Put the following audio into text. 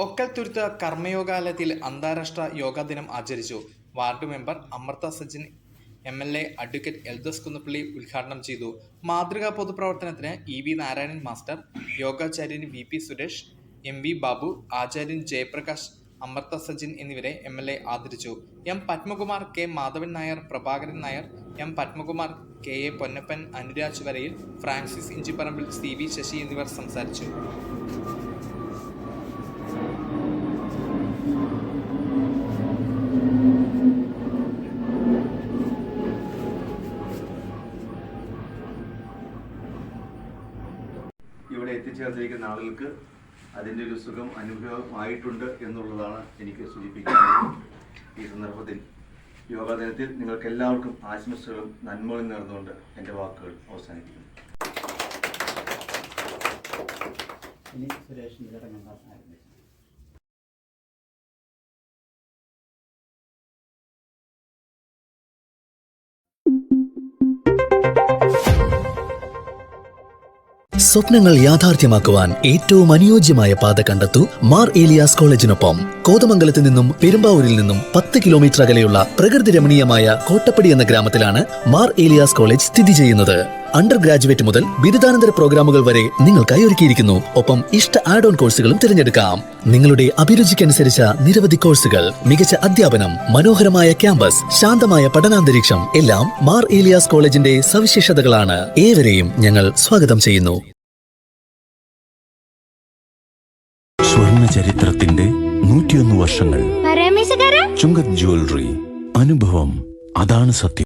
ഒക്കൽത്തുരുത്ത് കർമ്മയോഗാലയത്തിൽ അന്താരാഷ്ട്ര യോഗാ ദിനം ആചരിച്ചു. Ward member Amrutha Sajin M L A advocate Eldhose Kunnappally ഉദ്ഘാടനം ചെയ്തു. മാതൃകാ പൊതുപ്രവർത്തനത്തിന് E V Narayanan master യോഗാചാര്യൻ V P Suresh M V Babu ആചാര്യൻ ജയപ്രകാശ് അമൃത സജിൻ എന്നിവരെ എം എൽ എ ആദരിച്ചു. M Padmakumar K Madhavan Nair Prabhakaran Nair M Padmakumar K A Ponnappan Anuraj Varayil Francis Inchiparambil C V Sasi എന്നിവർ സംസാരിച്ചു. ഇവിടെ എത്തിച്ചേർന്നിരിക്കുന്ന ആളുകൾക്ക് അതിന്റെ ഒരു സുഖം അനുഭവമായിട്ടുണ്ട് എന്നുള്ളതാണ് എനിക്ക് സൂചിപ്പിക്കുന്നത്. ഈ സന്ദർഭത്തിൽ യോഗാ ദിനത്തിൽ നിങ്ങൾക്ക് എല്ലാവർക്കും ആശംസകളും നന്മകളും നേർന്നുകൊണ്ട് എന്റെ വാക്കുകൾ അവസാനിപ്പിക്കുന്നു. സുരേഷിന്റെ ചടങ്ങ് സ്വപ്നങ്ങൾ യാഥാർത്ഥ്യമാക്കുവാൻ ഏറ്റവും അനുയോജ്യമായ പാത കണ്ടെത്തൂ മാർ ഏലിയാസ് കോളേജിനൊപ്പം. കോതമംഗലത്ത് നിന്നും പെരുമ്പാവൂരിൽ നിന്നും പത്ത് കിലോമീറ്റർ അകലെയുള്ള പ്രകൃതി രമണീയമായ കോട്ടപ്പടി എന്ന ഗ്രാമത്തിലാണ് മാർ ഏലിയാസ് കോളേജ് സ്ഥിതി ചെയ്യുന്നത്. അണ്ടർ ഗ്രാജുവേറ്റ് മുതൽ ബിരുദാനന്തര പ്രോഗ്രാമുകൾ വരെ നിങ്ങൾക്കായി ഒരുക്കിയിരിക്കുന്നു. ഒപ്പം ഇഷ്ട ആഡ് ഓൺ കോഴ്സുകളും തിരഞ്ഞെടുക്കാം. നിങ്ങളുടെ അഭിരുചിക്കനുസരിച്ച നിരവധി കോഴ്സുകൾ മികച്ച അധ്യാപനം മനോഹരമായ ക്യാമ്പസ് ശാന്തമായ പഠനാന്തരീക്ഷം എല്ലാം മാർ ഏലിയാസ് കോളേജിന്റെ സവിശേഷതകളാണ്. ഏവരെയും ഞങ്ങൾ സ്വാഗതം ചെയ്യുന്നു. സ്വർണ ചരിത്രത്തിന്റെ നൂറ്റിയൊന്ന് വർഷങ്ങൾ. ചുങ്കത് ജ്വല്ലറി അനുഭവം അതാണ് സത്യം.